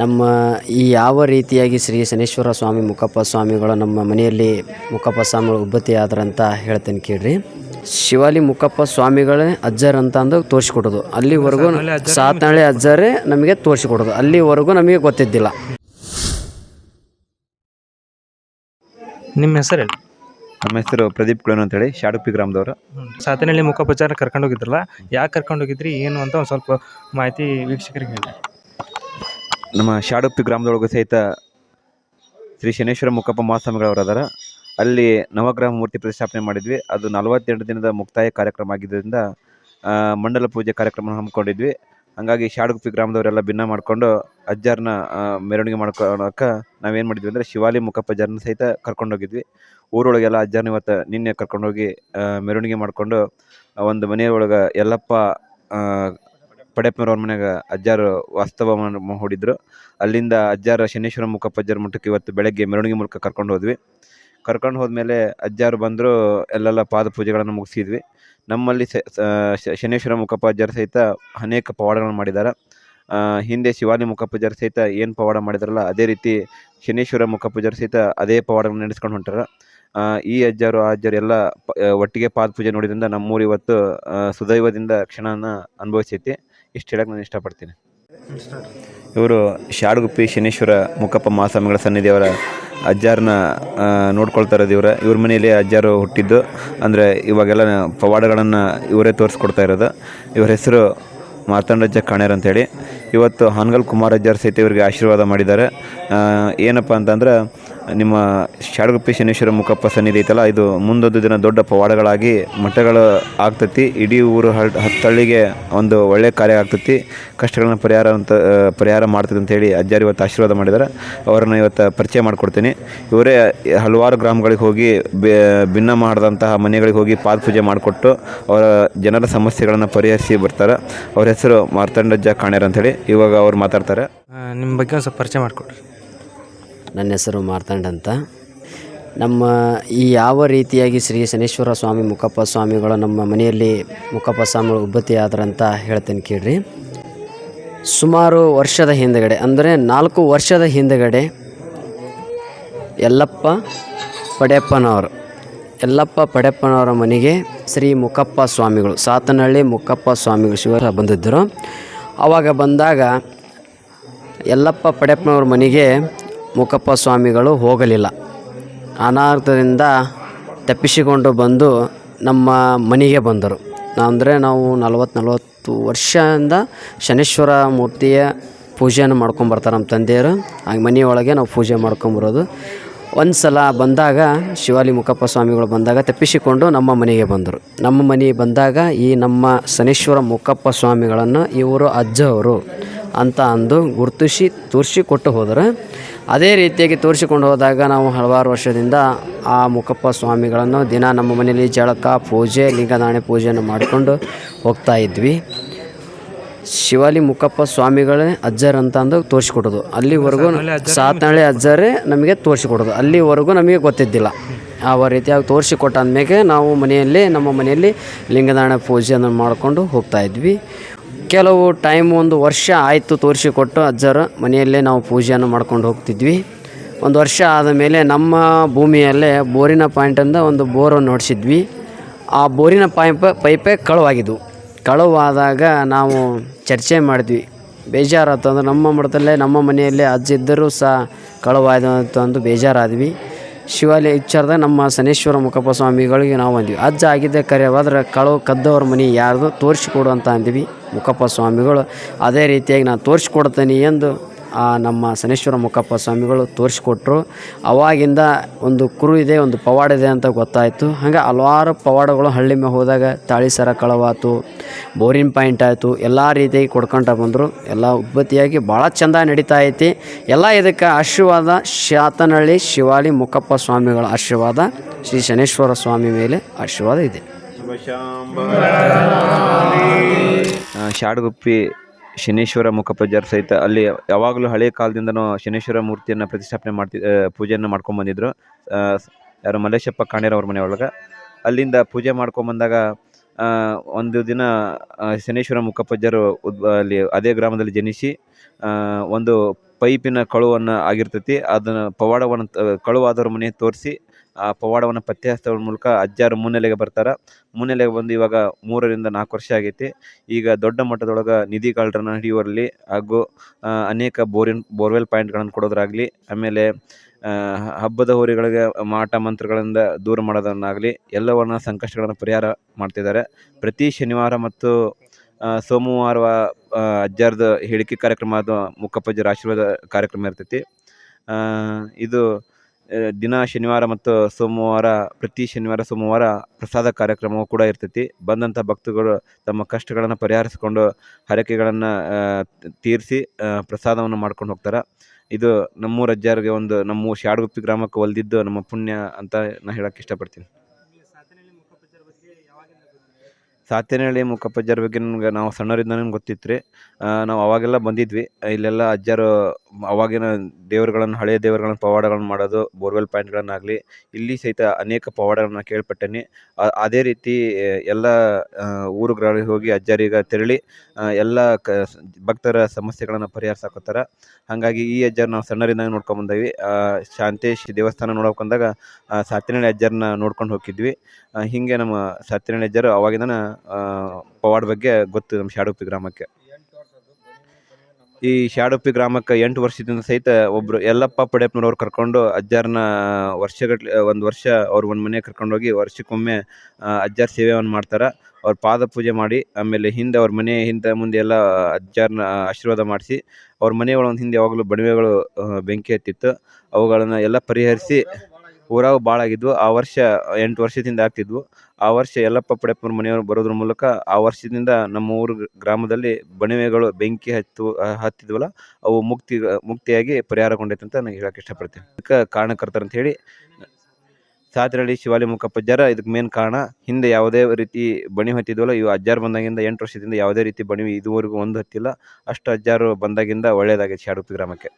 ನಮ್ಮ ಈ ಯಾವ ರೀತಿಯಾಗಿ ಶ್ರೀ ಶನೇಶ್ವರ ಸ್ವಾಮಿ ಮುಖಪ್ಪ ಸ್ವಾಮಿಗಳು ನಮ್ಮ ಮನೆಯಲ್ಲಿ ಮುಖಪ್ಪ ಸ್ವಾಮಿಗಳು ಉಬ್ಬತ್ತಿ ಆದ್ರಂತ ಹೇಳ್ತೇನೆ ಕೇಳ್ರಿ. ಶಿವಾಲಿ ಮುಖಪ್ಪ ಸ್ವಾಮಿಗಳೇ ಅಜ್ಜರ್ ಅಂತ ಅಂದು ತೋರಿಸ್ಕೊಡೋದು. ಅಲ್ಲಿವರೆಗೂ ಸಾತ್ನಳ್ಳಿ ಅಜ್ಜರೇ ನಮಗೆ ತೋರಿಸ್ಕೊಡೋದು. ಅಲ್ಲಿವರೆಗೂ ನಮಗೆ ಗೊತ್ತಿದ್ದಿಲ್ಲ. ನಿಮ್ಮ ಹೆಸರು ಹೇಳಿ ನಮ್ಮ ಹೆಸರು ಪ್ರದೀಪ್ ಕುಳನ್ ಅಂತೇಳಿ ಶಾಡುಪಿ ಗ್ರಾಮದವರು. ಸಾತನಹಳ್ಳಿ ಮುಖೋಪಚಾರ ಕರ್ಕೊಂಡು ಹೋಗಿದ್ರಲ್ಲ ಯಾಕೆ ಕರ್ಕೊಂಡು ಹೋಗಿದ್ರಿ ಏನು ಅಂತ ಒಂದು ಸ್ವಲ್ಪ ಮಾಹಿತಿ ವೀಕ್ಷಕರಿಗೆ ಹೇಳಿ. ನಮ್ಮ ಶಾಡುಪ್ಪಿ ಗ್ರಾಮದೊಳಗೂ ಸಹಿತ ಶ್ರೀ ಶನೇಶ್ವರ ಮುಖಪ್ಪ ಮಹಾಸ್ವಾಮಿಗಳವರು ಅದಾರ ಅಲ್ಲಿ ನವಗ್ರಹ ಮೂರ್ತಿ ಪ್ರತಿಷ್ಠಾಪನೆ ಮಾಡಿದ್ವಿ. ಅದು ನಲವತ್ತೆರಡು ದಿನದ ಮುಕ್ತಾಯ ಕಾರ್ಯಕ್ರಮ ಆಗಿದ್ದರಿಂದ ಮಂಡಲ ಪೂಜೆ ಕಾರ್ಯಕ್ರಮ ಹಮ್ಮಿಕೊಂಡಿದ್ವಿ. ಹಾಗಾಗಿ ಶಾಡುಪ್ಪಿ ಗ್ರಾಮದವರೆಲ್ಲ ಭಿನ್ನ ಮಾಡಿಕೊಂಡು ಅಜ್ಜಾರನ್ನ ಮೆರವಣಿಗೆ ಮಾಡ್ಕೊಳಕ್ಕೆ ನಾವೇನು ಮಾಡಿದ್ವಿ ಅಂದರೆ ಶಿವಾಲಿ ಮುಖಪ್ಪ ಜರ್ನ ಸಹಿತ ಕರ್ಕೊಂಡೋಗಿದ್ವಿ. ಊರೊಳಗೆಲ್ಲ ಅಜ್ಜಾರನ್ನ ಇವತ್ತು ನಿನ್ನೆ ಕರ್ಕೊಂಡೋಗಿ ಮೆರವಣಿಗೆ ಮಾಡಿಕೊಂಡು ಒಂದು ಮನೆಯೊಳಗೆ ಯಲ್ಲಪ್ಪ ಆ, ಪಡೆಪ್ಪನವ್ರ ಮನ್ಯಾಗ ಅಜ್ಜಾರು ವಾಸ್ತವ ಮ- ಹೂಡಿದ್ರು. ಅಲ್ಲಿಂದ ಅಜ್ಜಾರ ಶನೇಶ್ವರ ಮುಖಪ್ಪ ಅಜ್ಜಾರ ಮಠಕ್ಕೆ ಇವತ್ತು ಬೆಳಗ್ಗೆ ಮೆರವಣಿಗೆ ಮೂಲಕ ಕರ್ಕೊಂಡು ಹೋದ್ವಿ. ಕರ್ಕೊಂಡು ಹೋದ್ಮೇಲೆ ಅಜ್ಜಾರು ಬಂದರು ಎಲ್ಲೆಲ್ಲ ಪಾದ ಪೂಜೆಗಳನ್ನು ಮುಗಿಸಿದ್ವಿ. ನಮ್ಮಲ್ಲಿ ಶನೇಶ್ವರ ಮುಖಪ್ಪ ಅಜ್ಜಾರು ಸಹಿತ ಅನೇಕ ಪವಾಡಗಳನ್ನು ಮಾಡಿದ್ದಾರೆ. ಹಿಂದೆ ಶಿವಾನಿ ಮುಖಪ್ಪಜ್ಜರು ಸಹಿತ ಏನು ಪವಾಡ ಮಾಡಿದಾರಲ್ಲ ಅದೇ ರೀತಿ ಶನೇಶ್ವರ ಮುಖಪ್ಪಜ್ಜರು ಸಹಿತ ಅದೇ ಪವಾಡಗಳನ್ನು ನಡೆಸ್ಕೊಂಡು ಹೊಂಟಾರ. ಈ ಅಜ್ಜಾರು ಆ ಅಜ್ಜರು ಎಲ್ಲ ಒಟ್ಟಿಗೆ ಪಾದ ಪೂಜೆ ನೋಡಿದ್ರಿಂದ ನಮ್ಮೂರು ಇವತ್ತು ಸುದೈವದಿಂದ ಕ್ಷಣನ ಅನುಭವಿಸೈತಿ. ಇಷ್ಟು ಹೇಳಕ್ಕೆ ನಾನು ಇಷ್ಟಪಡ್ತೀನಿ. ಇವರು ಶಾಡ್ಗುಪ್ಪಿ ಶನೇಶ್ವರ ಮುಕ್ಕಪ್ಪ ಮಹಾಸ್ವಾಮಿಗಳ ಸನ್ನಿಧಿಯವರ ಅಜ್ಜಾರನ್ನ ನೋಡ್ಕೊಳ್ತಾ ಇರೋದು ಇವರ. ಇವ್ರ ಮನೆಯಲ್ಲಿ ಅಜ್ಜಾರು ಹುಟ್ಟಿದ್ದು. ಅಂದರೆ ಇವಾಗೆಲ್ಲ ಪವಾಡಗಳನ್ನು ಇವರೇ ತೋರಿಸ್ಕೊಡ್ತಾ ಇರೋದು. ಇವ್ರ ಹೆಸರು ಮಾರ್ತಾಂಡಜ್ಜ ಕಾಣೇರ್ ಅಂತೇಳಿ. ಇವತ್ತು ಹಾನಗಲ್ ಕುಮಾರಜ್ಜಾರ್ ಸಹಿತ ಇವರಿಗೆ ಆಶೀರ್ವಾದ ಮಾಡಿದ್ದಾರೆ. ಏನಪ್ಪ ಅಂತಂದ್ರೆ ನಿಮ್ಮ ಶಾಡಗುಪ್ಪಿ ಶನೇಶ್ವರ ಮುಖಪ್ಪ ಸನ್ನಿಧಿ ಐತಲ್ಲ, ಇದು ಮುಂದೊಂದು ದಿನ ದೊಡ್ಡ ಪವಾಡಗಳಾಗಿ ಮಠಗಳು ಆಗ್ತತಿ. ಇಡೀ ಊರು ಹತ್ತಳ್ಳಿಗೆ ಒಂದು ಒಳ್ಳೆಯ ಕಾರ್ಯ ಆಗ್ತತಿ. ಕಷ್ಟಗಳನ್ನ ಪರಿಹಾರ ಅಂತ ಪರಿಹಾರ ಮಾಡ್ತದೆ ಅಂತೇಳಿ ಅಜ್ಜಾರು ಇವತ್ತು ಆಶೀರ್ವಾದ ಮಾಡಿದ್ದಾರೆ ಅವರನ್ನು ಇವತ್ತು ಪರಿಚಯ ಮಾಡಿಕೊಡ್ತೀನಿ. ಇವರೇ ಹಲವಾರು ಗ್ರಾಮಗಳಿಗೆ ಹೋಗಿ ಭಿನ್ನ ಮಾಡಿದಂತಹ ಮನೆಗಳಿಗೆ ಹೋಗಿ ಪಾದ ಪೂಜೆ ಮಾಡಿಕೊಟ್ಟು ಅವರ ಜನರ ಸಮಸ್ಯೆಗಳನ್ನು ಪರಿಹರಿಸಿ ಬರ್ತಾರೆ. ಅವ್ರ ಹೆಸರು ಮಾರ್ತಂಡಜ್ಜ ಕಾಣ್ಯಾರ ಅಂತೇಳಿ ಇವಾಗ ಅವ್ರು ಮಾತಾಡ್ತಾರೆ. ನಿಮ್ಮ ಬಗ್ಗೆ ಒಂದು ಸ್ವಲ್ಪ ಪರಿಚಯ ಮಾಡಿಕೊಡ್ರಿ. ನನ್ನ ಹೆಸರು ಮಾರ್ತಾಂಡ್ ಅಂತ. ನಮ್ಮ ಈ ಯಾವ ರೀತಿಯಾಗಿ ಶ್ರೀ ಶನೇಶ್ವರ ಸ್ವಾಮಿ ಮುಖಪ್ಪ ಸ್ವಾಮಿಗಳು ನಮ್ಮ ಮನೆಯಲ್ಲಿ ಮುಖಪ್ಪ ಸ್ವಾಮಿಗಳು ಉಬ್ಬತ್ತಿ ಆದ್ರಂತ ಹೇಳ್ತೇನೆ ಕೇಳ್ರಿ. ಸುಮಾರು ವರ್ಷದ ಹಿಂದಗಡೆ, ಅಂದರೆ ನಾಲ್ಕು ವರ್ಷದ ಹಿಂದಗಡೆ ಯಲ್ಲಪ್ಪ ಪಡೆಪ್ಪನವರು ಯಲ್ಲಪ್ಪ ಪಡೆಪ್ಪನವರ ಮನೆಗೆ ಶ್ರೀ ಮುಖಪ್ಪ ಸ್ವಾಮಿಗಳು, ಸಾತನಹಳ್ಳಿ ಮುಖಪ್ಪ ಸ್ವಾಮಿಗಳು ಶಿವ ಬಂದಿದ್ದರು. ಆವಾಗ ಬಂದಾಗ ಯಲ್ಲಪ್ಪ ಪಡೆಪ್ಪನವ್ರ ಮನೆಗೆ ಮುಖಪ್ಪ ಸ್ವಾಮಿಗಳು ಹೋಗಲಿಲ್ಲ. ಅನಾಹುತದಿಂದ ತಪ್ಪಿಸಿಕೊಂಡು ಬಂದು ನಮ್ಮ ಮನೆಗೆ ಬಂದರು. ಅಂದರೆ ನಾವು ನಲವತ್ತು ನಲವತ್ತು ವರ್ಷದಿಂದ ಶನೇಶ್ವರ ಮೂರ್ತಿಯ ಪೂಜೆಯನ್ನು ಮಾಡ್ಕೊಂಬರ್ತಾರೆ ನಮ್ಮ ತಂದೆಯರು ಹಾಗೆ ಮನೆಯೊಳಗೆ ನಾವು ಪೂಜೆ ಮಾಡ್ಕೊಂಬರೋದು ಒಂದು ಸಲ ಬಂದಾಗ ಶಿವಾಲಿ ಮುಖಪ್ಪ ಸ್ವಾಮಿಗಳು ಬಂದಾಗ ತಪ್ಪಿಸಿಕೊಂಡು ನಮ್ಮ ಮನೆಗೆ ಬಂದರು. ನಮ್ಮ ಮನೆಗೆ ಬಂದಾಗ ಈ ನಮ್ಮ ಶನೇಶ್ವರ ಮುಖಪ್ಪ ಸ್ವಾಮಿಗಳನ್ನು ಇವರು ಅಜ್ಜ ಅವರು. ಅಂತ ಅಂದು ಗುರುತಿಸಿ ತೋರಿಸಿ ಕೊಟ್ಟು ಹೋದರು ಅದೇ ರೀತಿಯಾಗಿ ತೋರಿಸಿಕೊಂಡು ಹೋದಾಗ ನಾವು ಹಲವಾರು ವರ್ಷದಿಂದ ಆ ಮುಖಪ್ಪ ಸ್ವಾಮಿಗಳನ್ನು ದಿನ ನಮ್ಮ ಮನೆಯಲ್ಲಿ ಜಳಕ ಪೂಜೆ ಲಿಂಗದಾಣೆ ಪೂಜೆಯನ್ನು ಮಾಡಿಕೊಂಡು ಹೋಗ್ತಾ ಇದ್ವಿ. ಶಿವಾಲಿ ಮುಖಪ್ಪ ಸ್ವಾಮಿಗಳೇ ಅಜ್ಜರ್ ಅಂತ ಅಂದು ತೋರಿಸಿಕೊಡೋದು. ಅಲ್ಲಿವರೆಗೂ ಸಾತ್ನಳ್ಳಿ ಅಜ್ಜರೇ ನಮಗೆ ತೋರಿಸಿಕೊಡೋದು. ಅಲ್ಲಿವರೆಗೂ ನಮಗೆ ಗೊತ್ತಿದ್ದಿಲ್ಲ. ಆ ರೀತಿಯಾಗಿ ತೋರಿಸಿಕೊಟ್ಟಾದ್ಮೇಲೆ ನಾವು ಮನೆಯಲ್ಲಿ ನಮ್ಮ ಮನೆಯಲ್ಲಿ ಲಿಂಗದಾಣ ಪೂಜೆಯನ್ನು ಮಾಡಿಕೊಂಡು ಹೋಗ್ತಾ ಇದ್ವಿ. ಕೆಲವು ಟೈಮ್ ಒಂದು ವರ್ಷ ಆಯಿತು ತೋರಿಸಿಕೊಟ್ಟು ಅಜ್ಜರು ಮನೆಯಲ್ಲೇ ನಾವು ಪೂಜೆಯನ್ನು ಮಾಡ್ಕೊಂಡು ಹೋಗ್ತಿದ್ವಿ. ಒಂದು ವರ್ಷ ಆದ ಮೇಲೆ ನಮ್ಮ ಭೂಮಿಯಲ್ಲೇ ಬೋರಿನ ಪಾಯಿಂಟಿಂದ ಒಂದು ಬೋರನ್ನು ನೋಡಿಸಿದ್ವಿ. ಆ ಬೋರಿನ ಪೈಪ್ ಪೈಪೆ ಕಳುವಾಗಿದ್ವು ಕಳುವಾದಾಗ ನಾವು ಚರ್ಚೆ ಮಾಡಿದ್ವಿ. ಬೇಜಾರಾಯ್ತು ಅಂದ್ರೆ ನಮ್ಮ ಮಠದಲ್ಲೇ ನಮ್ಮ ಮನೆಯಲ್ಲೇ ಅಜ್ಜ ಇದ್ದರೂ ಸಹ ಕಳುವಾಯ್ತು ಅಂದು ಬೇಜಾರಾದ್ವಿ. ಶಿವಾಲಯ ವಿಚಾರದಾಗ ನಮ್ಮ ಶನೇಶ್ವರ ಮುಖಪ್ಪ ಸ್ವಾಮಿಗಳಿಗೆ ನಾವು ಅಂದ್ವಿ. ಅಜ್ಜ ಆಗಿದ್ದೆ ಕರೆಯೋದ್ರೆ ಕಳು ಕದ್ದವ್ರ ಮನೆ ಯಾರ್ದು ತೋರಿಸಿಕೊಡು ಅಂತ ಅಂದ್ವಿ ಮುಖಪ್ಪ ಸ್ವಾಮಿಗಳು. ಅದೇ ರೀತಿಯಾಗಿ ನಾನು ತೋರಿಸ್ಕೊಡ್ತೇನೆ ಎಂದು ನಮ್ಮ ಶನೇಶ್ವರ ಮುಖಪ್ಪ ಸ್ವಾಮಿಗಳು ತೋರಿಸ್ಕೊಟ್ರು. ಅವಾಗಿಂದ ಒಂದು ಕುರು ಇದೆ ಒಂದು ಪವಾಡ ಇದೆ ಅಂತ ಗೊತ್ತಾಯಿತು. ಹಾಗೆ ಹಲವಾರು ಪವಾಡಗಳು ಹಳ್ಳಿ ಮೇಲೆ ಹೋದಾಗ ತಾಳಿ ಸರ ಕಳವಾತು ಬೋರಿನ್ ಪಾಯಿಂಟ್ ಆಯಿತು ಎಲ್ಲ ರೀತಿಯಾಗಿ ಕೊಡ್ಕೊಂತ ಬಂದರು. ಎಲ್ಲ ಉತ್ಪತ್ತಿಯಾಗಿ ಭಾಳ ಚಂದ ನಡೀತಾ ಐತಿ. ಎಲ್ಲ ಇದಕ್ಕೆ ಆಶೀರ್ವಾದ ಶಾತನಹಳ್ಳಿ ಶಿವಾಲಿ ಮುಖಪ್ಪ ಸ್ವಾಮಿಗಳ ಆಶೀರ್ವಾದ ಶ್ರೀ ಶನೇಶ್ವರ ಸ್ವಾಮಿ ಮೇಲೆ ಆಶೀರ್ವಾದ ಇದೆ. ಶಾಡುಗುಪ್ಪಿ ಶನೇಶ್ವರ ಮುಖಪಜ್ಜರ್ ಸಹಿತ ಅಲ್ಲಿ ಯಾವಾಗಲೂ ಹಳೆಯ ಕಾಲದಿಂದನೂ ಶನೇಶ್ವರ ಮೂರ್ತಿಯನ್ನು ಪ್ರತಿಷ್ಠಾಪನೆ ಮಾಡ್ತಿ ಪೂಜೆಯನ್ನು ಮಾಡ್ಕೊಂಡು ಬಂದಿದ್ದರು ಯಾರು ಮಲ್ಲೇಶಪ್ಪ ಕಾಣೇರ್ ಮನೆ ಮನೆಯೊಳಗೆ. ಅಲ್ಲಿಂದ ಪೂಜೆ ಮಾಡ್ಕೊಂಬಂದಾಗ ಒಂದು ದಿನ ಶನೀಶ್ವರ ಉದ್ ಅಲ್ಲಿ ಅದೇ ಗ್ರಾಮದಲ್ಲಿ ಜನಿಸಿ ಒಂದು ಪೈಪಿನ ಕಳುವನ್ನು ಆಗಿರ್ತೈತಿ. ಅದನ್ನು ಪವಾಡವನ್ನು ಕಳುವಾದವ್ರ ಮನೆ ತೋರಿಸಿ, ಆ ಪವಾಡವನ್ನು ಪತ್ತೆ ಹಚ್ಚೋದ್ರ ಮೂಲಕ ಅಜ್ಜಾರು ಮುನ್ನೆಲೆಗೆ ಬರ್ತಾರೆ. ಮುನ್ನೆಲೆಗೆ ಬಂದು ಇವಾಗ ಮೂರರಿಂದ ನಾಲ್ಕು ವರ್ಷ ಆಗೈತಿ. ಈಗ ದೊಡ್ಡ ಮಟ್ಟದೊಳಗೆ ನಿಧಿಗಾಳರನ್ನ ಹಿಡಿಯುವಲ್ಲಿ ಹಾಗೂ ಅನೇಕ ಬೋರಿನ್, ಬೋರ್ವೆಲ್ ಪಾಯಿಂಟ್ಗಳನ್ನು ಕೊಡೋದ್ರಾಗಲಿ, ಆಮೇಲೆ ಹಬ್ಬದ ಹೋರಿಗಳಿಗೆ ಮಾಟ ಮಂತ್ರಗಳಿಂದ ದೂರ ಮಾಡೋದನ್ನಾಗಲಿ ಎಲ್ಲವನ್ನ ಸಂಕಷ್ಟಗಳನ್ನು ಪರಿಹಾರ ಮಾಡ್ತಿದ್ದಾರೆ. ಪ್ರತಿ ಶನಿವಾರ ಮತ್ತು ಸೋಮವಾರ ಅಜ್ಜಾರ್ದ ಹೇಳಿಕೆ ಕಾರ್ಯಕ್ರಮ ಅದು ಮುಕ್ಕಪ್ಪಜ್ಜರ ಆಶೀರ್ವಾದ ಕಾರ್ಯಕ್ರಮ ಇರ್ತೈತಿ. ಇದು ದಿನ ಶನಿವಾರ ಮತ್ತು ಸೋಮವಾರ, ಪ್ರತಿ ಶನಿವಾರ, ಸೋಮವಾರ ಪ್ರಸಾದ ಕಾರ್ಯಕ್ರಮವೂ ಕೂಡ ಇರ್ತೈತಿ. ಬಂದಂಥ ಭಕ್ತಗಳು ತಮ್ಮ ಕಷ್ಟಗಳನ್ನು ಪರಿಹರಿಸಿಕೊಂಡು ಹರಕೆಗಳನ್ನು ತೀರಿಸಿ ಪ್ರಸಾದವನ್ನು ಮಾಡ್ಕೊಂಡು ಹೋಗ್ತಾರೆ. ಇದು ನಮ್ಮೂರ ಅಜ್ಜಾರಿಗೆ ಒಂದು, ನಮ್ಮ ಶಾಡ್ಗುಪ್ಪಿ ಗ್ರಾಮಕ್ಕೆ ಒಲ್ದಿದ್ದು ನಮ್ಮ ಪುಣ್ಯ ಅಂತ ನಾನು ಹೇಳೋಕ್ಕೆ ಇಷ್ಟಪಡ್ತೀನಿ. ಸಾತೇನಹಳ್ಳಿ ಮುಕ್ಕಪ್ಪಜ್ಜರ ಬಗ್ಗೆ ನಮ್ಗೆ ನಾವು ಸಣ್ಣವರಿಂದ ನಮ್ಗೆ ಗೊತ್ತಿತ್ತು ರೀ ನಾವು ಅವಾಗೆಲ್ಲ ಬಂದಿದ್ವಿ. ಇಲ್ಲೆಲ್ಲ ಅಜ್ಜಾರು ಅವಾಗಿನ ದೇವರುಗಳನ್ನು ಹಳೆಯ ದೇವರುಗಳನ್ನ ಪವಾಡಗಳನ್ನು ಮಾಡೋದು ಬೋರ್ವೆಲ್ ಪಾಯಿಂಟ್ಗಳನ್ನಾಗಲಿ ಇಲ್ಲಿ ಸಹಿತ ಅನೇಕ ಪವಾಡಗಳನ್ನ ಕೇಳ್ಪಟ್ಟೇನಿ. ಅದೇ ರೀತಿ ಎಲ್ಲ ಊರುಗಳಿಗೆ ಹೋಗಿ ಅಜ್ಜರಿಗೆ ತೆರಳಿ ಎಲ್ಲ ಕ ಭಕ್ತರ ಸಮಸ್ಯೆಗಳನ್ನು ಪರಿಹರಿಸಾಕೋತಾರ ಹಾಗಾಗಿ ಈ ಅಜ್ಜಾರ್ ನಾವು ಸಣ್ಣರಿಂದ ನೋಡ್ಕೊಂಡ್ ಬಂದೀವಿ. ಆ, ಶಾಂತೇಶ್ ದೇವಸ್ಥಾನ ನೋಡೋಕೆ ಬಂದಾಗ ಆ, ಸಾತೇನಹಳ್ಳಿ ಅಜ್ಜಾರನ್ನ ನೋಡ್ಕೊಂಡು ಹೋಗಿದ್ವಿ. ಹೀಗೆ ನಮ್ಮ ಸಾತೇನಹಳ್ಳಿ ಅಜ್ಜರು ಅವಾಗಿಂದನ ಪವಾಡ ಬಗ್ಗೆ ಗೊತ್ತು ನಮ್ಮ ಶಾಡುಪ್ಪಿ ಗ್ರಾಮಕ್ಕೆ. ಈ ಶಾಡುಪ್ಪಿ ಗ್ರಾಮಕ್ಕೆ ಎಂಟು ವರ್ಷದಿಂದ ಸಹಿತ ಒಬ್ರು ಎಲ್ಲಪ್ಪ ಪಡೆಪ್ಪನವ್ರು ಕರ್ಕೊಂಡು ಅಜ್ಜಾರನ್ನ ವರ್ಷಗಟ್ಲೆ, ಒಂದು ವರ್ಷ ಅವ್ರು ಒಂದು ಮನೆಗೆ ಕರ್ಕೊಂಡೋಗಿ ವರ್ಷಕ್ಕೊಮ್ಮೆ ಅಜ್ಜಾರ ಸೇವೆಯನ್ನು ಮಾಡ್ತಾರೆ. ಅವ್ರ ಪಾದ ಪೂಜೆ ಮಾಡಿ, ಆಮೇಲೆ ಹಿಂದೆ ಅವ್ರ ಮನೆ ಹಿಂದೆ ಮುಂದೆ ಎಲ್ಲ ಅಜ್ಜಾರನ್ನ ಆಶೀರ್ವಾದ ಮಾಡಿಸಿ, ಅವ್ರ ಮನೆಯೊಳಗೆ ಹಿಂದೆ ಯಾವಾಗಲೂ ಬಡವೆಗಳು ಬೆಂಕಿ ಹತ್ತಿತ್ತು ಅವುಗಳನ್ನು ಎಲ್ಲ ಪರಿಹರಿಸಿ ಊರಾಗ ಭಾಳ ಆಗಿದ್ವು. ಆ ವರ್ಷ ಎಂಟು ವರ್ಷದಿಂದ ಆಗ್ತಿದ್ವು. ಆ ವರ್ಷ ಯಲ್ಲಪ್ಪ ಪಡೆಪ್ಪನ ಮನೆಯವರು ಬರೋದ್ರ ಮೂಲಕ ಆ ವರ್ಷದಿಂದ ನಮ್ಮ ಊರು ಗ್ರಾಮದಲ್ಲಿ ಬಣಿವೆಗಳು ಬೆಂಕಿ ಹತ್ತು, ಹತ್ತಿದ್ವಲ್ಲ, ಅವು ಮುಕ್ತಿ, ಮುಕ್ತಿಯಾಗಿ ಪರಿಹಾರಗೊಂಡೈತೆ ಅಂತ ನಾನು ಹೇಳಕ್ಕೆ ಇಷ್ಟಪಡ್ತೀನಿ. ಇದಕ್ಕೆ ಕಾರಣಕರ್ತರು ಅಂತ ಹೇಳಿ ಸಾತಿರಳ್ಳಿ ಶಿವಾಲಿ ಮುಖಪ್ಪಜ್ಜಾರ ಇದಕ್ಕೆ ಮೇನ್ ಕಾರಣ. ಹಿಂದೆ ಯಾವುದೇ ರೀತಿ ಬಣಿ ಹತ್ತಿದ್ವಲ್ಲ, ಇವು ಅಜ್ಜಾರು ಬಂದಾಗಿಂದ ಎಂಟು ವರ್ಷದಿಂದ ಯಾವುದೇ ರೀತಿ ಬಣಿ ಇದುವರೆಗೂ ಒಂದು ಹತ್ತಿಲ್ಲ. ಅಷ್ಟು ಅಜ್ಜಾರು ಬಂದಾಗಿಂದ ಒಳ್ಳೆಯದಾಗಿದೆ ಶಾಡುಪ್ಪಿ ಗ್ರಾಮಕ್ಕೆ.